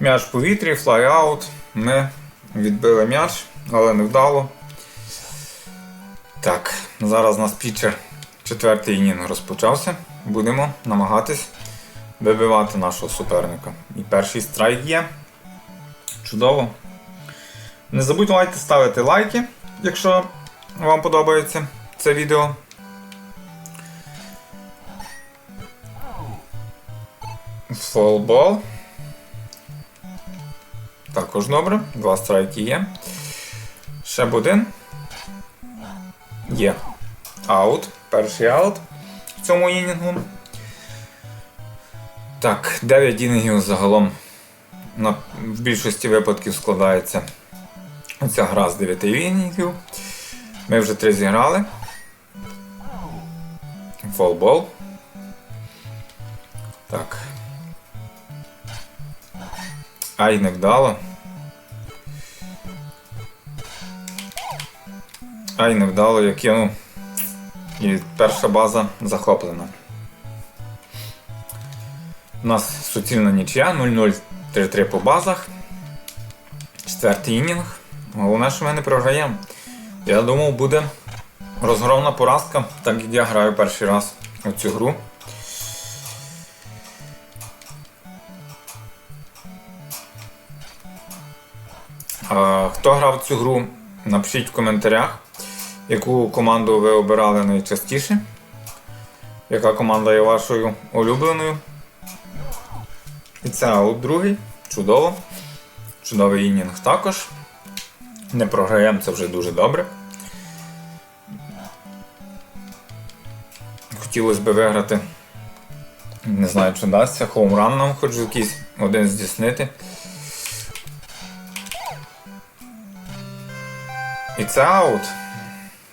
М'яч в повітрі, флай-аут. Ми відбили м'яч, але не вдало. Так, зараз у нас пітчер четвертий інінг розпочався. Будемо намагатись вибивати нашого суперника. І перший страйк є. Чудово. Не забудьте ставити лайки, якщо вам подобається це відео. Фолбол. Також добре. Два страйки є. Ще б один. Є. Аут. Перший аут в цьому інінгу. Так, 9 інінгів загалом на, в більшості випадків складається ця гра з 9 інінгів. Ми вже 3 зіграли. Фолбол. Так. Ай, не вдало. Ай, не вдало, я кинув. І перша база захоплена. У нас суцільна нічия 0-0 3-3 по базах. Четвертий інінг. Головне, що ми не програємо. Я думав, буде розгромна поразка, так як я граю перший раз у цю гру. Хто грав цю гру, напишіть в коментарях, яку команду ви обирали найчастіше. Яка команда є вашою улюбленою? І це аут другий. Чудово. Чудовий інінг також. Не програємо, це вже дуже добре. Хотілося б виграти. Не знаю, чи вдасться. Хоумран нам хочу якийсь один здійснити. І це аут.